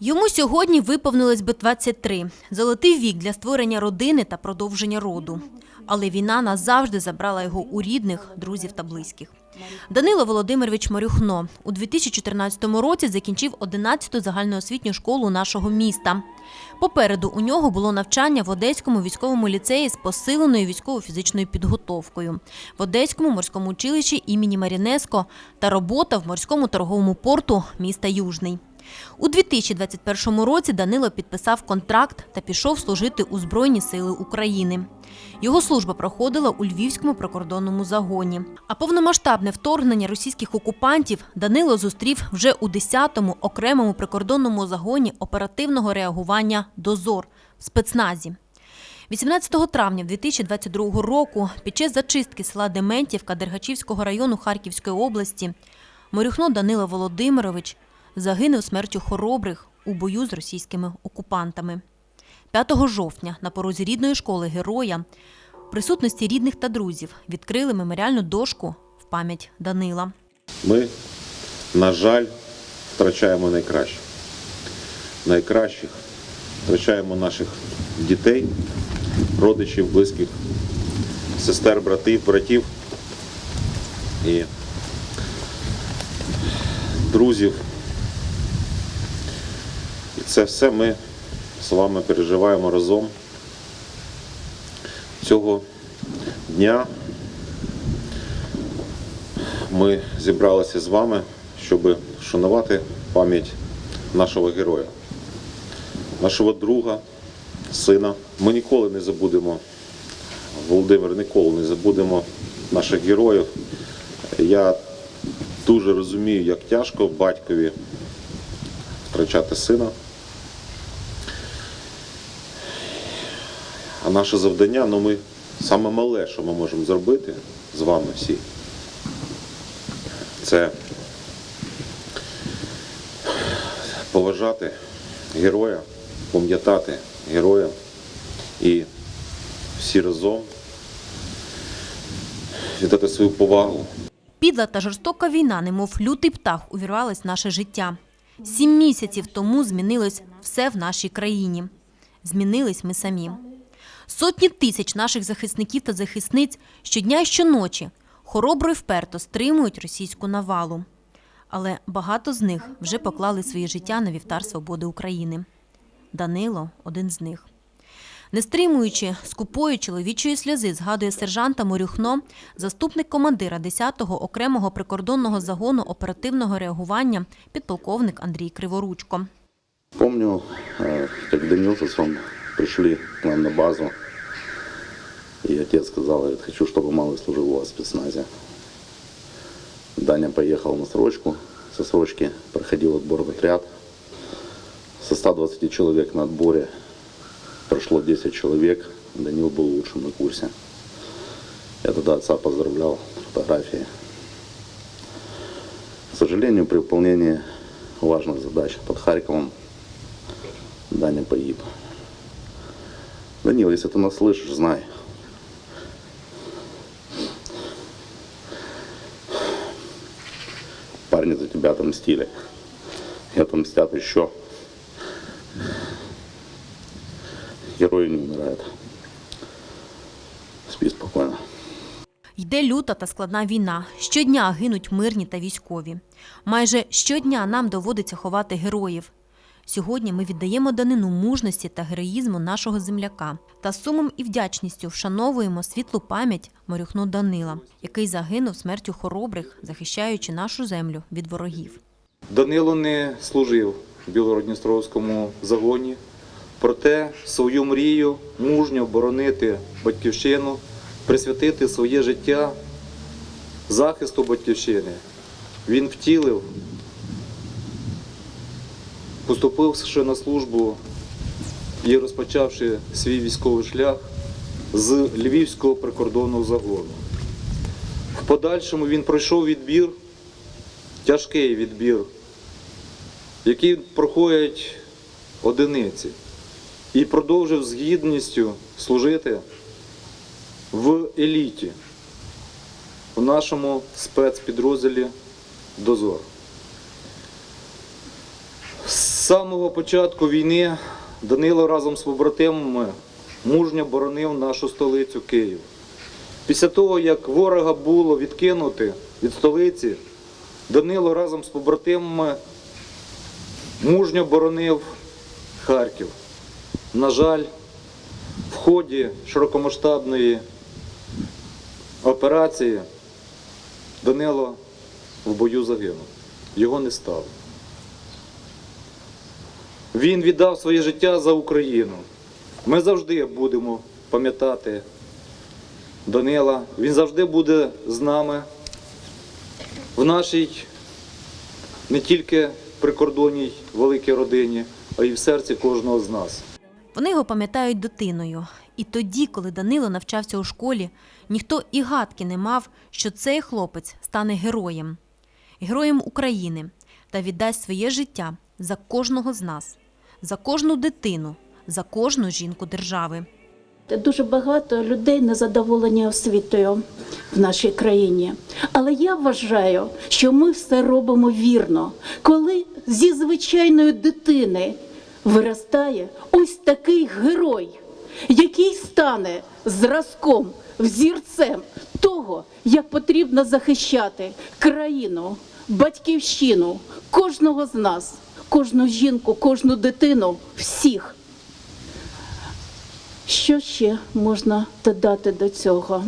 Йому сьогодні виповнилось би 23. Золотий вік для створення родини та продовження роду. Але війна назавжди забрала його у рідних, друзів та близьких. Данило Володимирович Марюхно у 2014 році закінчив 11-ту загальноосвітню школу нашого міста. Попереду у нього було навчання в Одеському військовому ліцеї з посиленою військово-фізичною підготовкою, в Одеському морському училищі імені Марінеско та робота в морському торговому порту міста Южний. У 2021 році Данило підписав контракт та пішов служити у Збройні Сили України. Його служба проходила у Львівському прикордонному загоні. А повномасштабне вторгнення російських окупантів Данило зустрів вже у 10-му окремому прикордонному загоні оперативного реагування Дозор в спецназі. 18 травня 2022 року під час зачистки села Дементівка Дергачівського району Харківської області Морюхно Данило Володимирович загинув смертю хоробрих у бою з російськими окупантами. 5 жовтня на порозі рідної школи героя в присутності рідних та друзів відкрили меморіальну дошку в пам'ять Данила. Ми, на жаль, втрачаємо найкраще. Найкращих втрачаємо наших дітей, родичів, близьких, сестер, братів, братів і друзів. Це все ми з вами переживаємо разом. Цього дня ми зібралися з вами, щоб шанувати пам'ять нашого героя, нашого друга, сина. Ми ніколи не забудемо, Володимир, ніколи не забудемо наших героїв. Я дуже розумію, як тяжко батькові втрачати сина. А наше завдання, ну ми саме мале, що ми можемо зробити з вами всі, це поважати героя, пам'ятати героя і всі разом віддати свою повагу Підла та жорстока війна, немов лютий птах, увірвалась в наше життя. Сім місяців тому змінилось все в нашій країні. Змінились ми самі. Сотні тисяч наших захисників та захисниць щодня і щоночі хоробро і вперто стримують російську навалу. Але багато з них вже поклали своє життя на вівтар свободи України. Данило один з них. Не стримуючи скупої чоловічої сльози, згадує сержанта Морюхно, заступник командира 10-го окремого прикордонного загону оперативного реагування, підполковник Андрій Криворучко. Помню, э, как Данил с отцом пришли к нам на базу, и отец сказал, говорит, хочу, чтобы малый служил у вас в спецназе. Даня поехал на срочку, со срочки проходил отбор в отряд. Со 120 человек на отборе прошло 10 человек, Данил был лучшим на курсе. Я тогда отца поздравлял, фотографии. К сожалению, при выполнении важных задач под Харьковом Даня погиб. Данил, если ты нас слышишь, знай. Парни за тебя отомстили. И отомстят еще. Герои не умирают. Спи спокойно. Йде люта та складна війна. Щодня гинуть мирні та військові. Майже щодня нам доводиться ховати героїв. Сьогодні ми віддаємо данину мужності та героїзму нашого земляка та сумом і вдячністю вшановуємо світлу пам'ять Морюхну Данила, який загинув смертю хоробрих, захищаючи нашу землю від ворогів. Данило не служив в Білородністровському загоні, проте свою мрію мужньо боронити батьківщину, присвятити своє життя захисту батьківщини. Він втілив, поступивши на службу і розпочавши свій військовий шлях з Львівського прикордонного загону. В подальшому він пройшов відбір, тяжкий відбір які проходять одиниці, і продовжив з гідністю служити в еліті, в нашому спецпідрозділі Дозор. Самого початку війни Данило разом з побратимами мужньо боронив нашу столицю Київ. Після того, як ворога було відкинути від столиці, Данило разом з побратимами мужньо боронив Харків. На жаль, в ході широкомасштабної операції Данило в бою загинув. Його не стало. Він віддав своє життя за Україну. Ми завжди будемо пам'ятати Данила. Він завжди буде з нами в нашій не тільки прикордонній великій родині, а й в серці кожного з нас. Вони його пам'ятають дитиною. І тоді, коли Данило навчався у школі, ніхто і гадки не мав, що цей хлопець стане героєм, героєм України та віддасть своє життя за кожного з нас, за кожну дитину, за кожну жінку держави. Дуже багато людей незадоволені освітою в нашій країні. Але я вважаю, що ми все робимо вірно, коли зі звичайної дитини виростає ось такий герой, який стане зразком, взірцем того, як потрібно захищати країну, батьківщину, кожного з нас, кожну жінку, кожну дитину, всіх. Що ще можна додати до цього?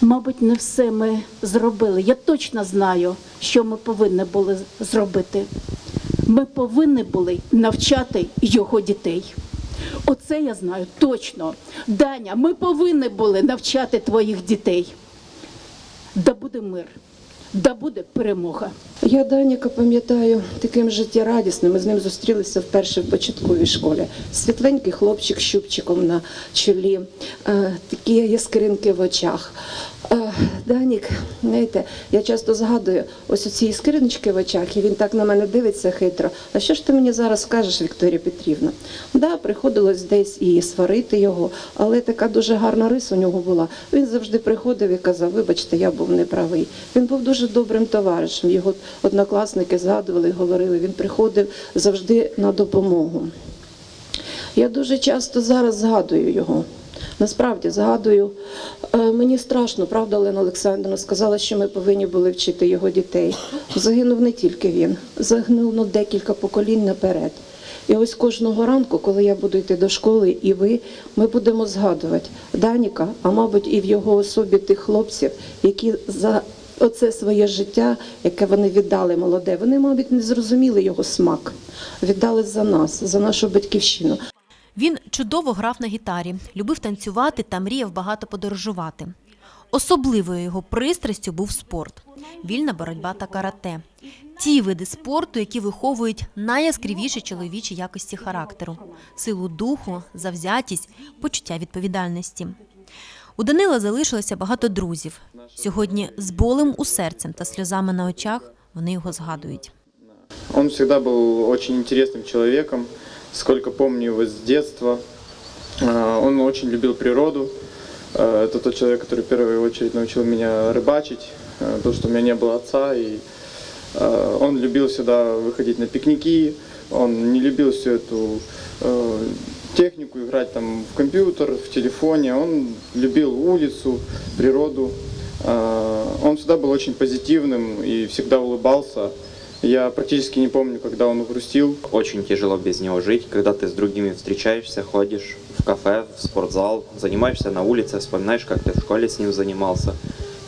Мабуть, не все ми зробили. Я точно знаю, що ми повинні були зробити. Ми повинні були навчати його дітей. Оце я знаю точно. Даня, ми повинні були навчати твоїх дітей. Да буде мир, да буде перемога. Я Даніка пам'ятаю таким життєрадісним. Ми з ним зустрілися вперше в початковій школі. Світленький хлопчик з щупчиком на чолі, е, такі яскринки в очах. Е, Данік, знаєте, я часто згадую ось ці іскриночки в очах, і він так на мене дивиться хитро. А що ж ти мені зараз скажеш, Вікторія Петрівна? Да, приходилось десь і сварити його, але така дуже гарна риса у нього була. Він завжди приходив і казав: вибачте, я був неправий. Він був дуже добрим товаришем. Його однокласники згадували говорили, він приходив завжди на допомогу. Я дуже часто зараз згадую його. Насправді згадую, Е, мені страшно, правда, Олена Олександрівна сказала, що ми повинні були вчити його дітей. Загинув не тільки він, загинуло декілька поколінь наперед. І ось кожного ранку, коли я буду йти до школи, і ви, ми будемо згадувати Даніка, а мабуть, і в його особі тих хлопців, які за оце своє життя, яке вони віддали молоде, вони, мабуть, не зрозуміли його смак, віддали за нас, за нашу батьківщину. Він чудово грав на гітарі, любив танцювати та мріяв багато подорожувати. Особливою його пристрастю був спорт, вільна боротьба та карате. Ті види спорту, які виховують найяскравіші чоловічі якості характеру, силу духу, завзятість, почуття відповідальності. У Данила залишилося багато друзів. Сьогодні з болем у серцем та сльозами на очах вони його згадують. Он всегда был очень интересным человеком, сколько помню его с детства. А, Он очень любил природу. А, Это тот человек, который в первую очередь научил меня рыбачить, а, то, что у меня не было отца. И а, он любил всегда выходить на пикники, он не любил всю эту э, технику, играть там в компьютер, в телефоне. Он любил улицу, природу. А, Он всегда был очень позитивным и всегда улыбался. Я практически не помню, когда он грустил. Очень тяжело без него жить, когда ты с другими встречаешься, ходишь в кафе, в спортзал, занимаешься на улице, вспоминаешь, как ты в школе с ним занимался.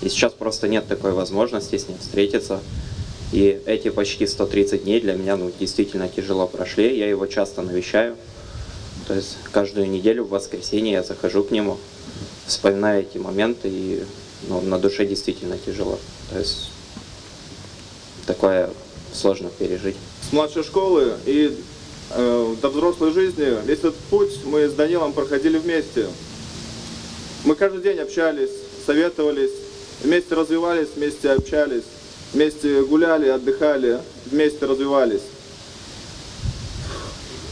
И сейчас просто нет такой возможности с ним встретиться. И эти почти 130 дней для меня ну, действительно тяжело прошли. Я его часто навещаю. То есть каждую неделю в воскресенье я захожу к нему, вспоминаю эти моменты, и ну, на душе действительно тяжело. То есть такое сложно пережить. с младшей школы и э, до взрослой жизни весь этот путь мы с Данилом проходили вместе. Мы каждый день общались, советовались, вместе развивались, вместе общались, вместе гуляли, отдыхали, вместе развивались.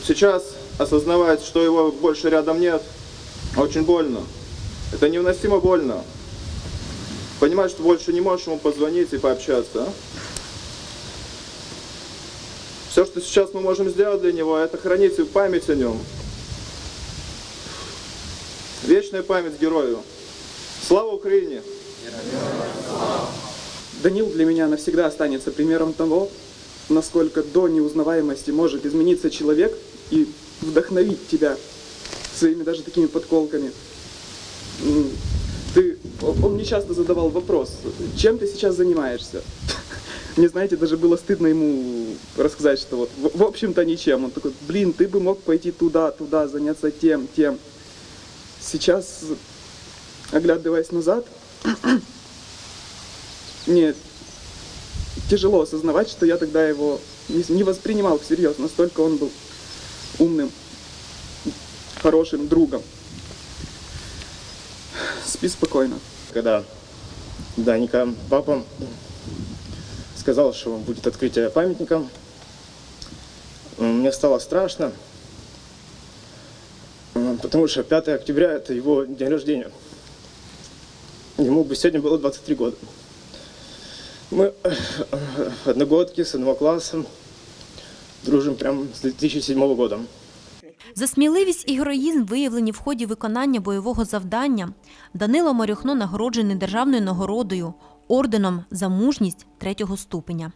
Сейчас осознавать, что его больше рядом нет, очень больно. Это невыносимо больно. Понимать, что больше не можешь ему позвонить и пообщаться. а? Все, что сейчас мы можем сделать для него, это хранить память о нем. Вечная память герою. Слава Украине! Данил для меня навсегда останется примером того, насколько до неузнаваемости может измениться человек и вдохновить тебя своими даже такими подколками. Ты, он мне часто задавал вопрос, чем ты сейчас занимаешься? Мне, знаете, даже было стыдно ему рассказать, что вот, в, общем-то, ничем. Он такой, блин, ты бы мог пойти туда, туда, заняться тем, тем. Сейчас, оглядываясь назад, мне тяжело осознавать, что я тогда его не воспринимал всерьез. Настолько он был умным, хорошим другом. Спи спокойно. Когда Даника, папа, сказал, что будет открытие памятника, мне стало страшно, потому что 5 октября – это его день рождения. Ему бы сегодня было 23 года. Мы одногодки с одного класса, дружим прям с 2007 года. За сміливість і героїзм, виявлені в ході виконання бойового завдання, Данило Морюхно нагороджений державною нагородою орденом за мужність третього ступеня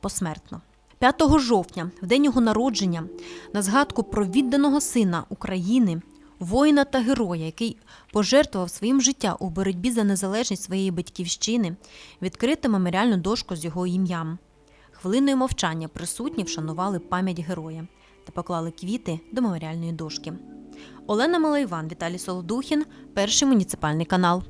посмертно. 5 жовтня, в день його народження, на згадку про відданого сина України, воїна та героя, який пожертвував своїм життя у боротьбі за незалежність своєї батьківщини, відкрити меморіальну дошку з його ім'ям. Хвилиною мовчання присутні вшанували пам'ять героя та поклали квіти до меморіальної дошки. Олена Малайван, Віталій Солодухін, перший муніципальний канал.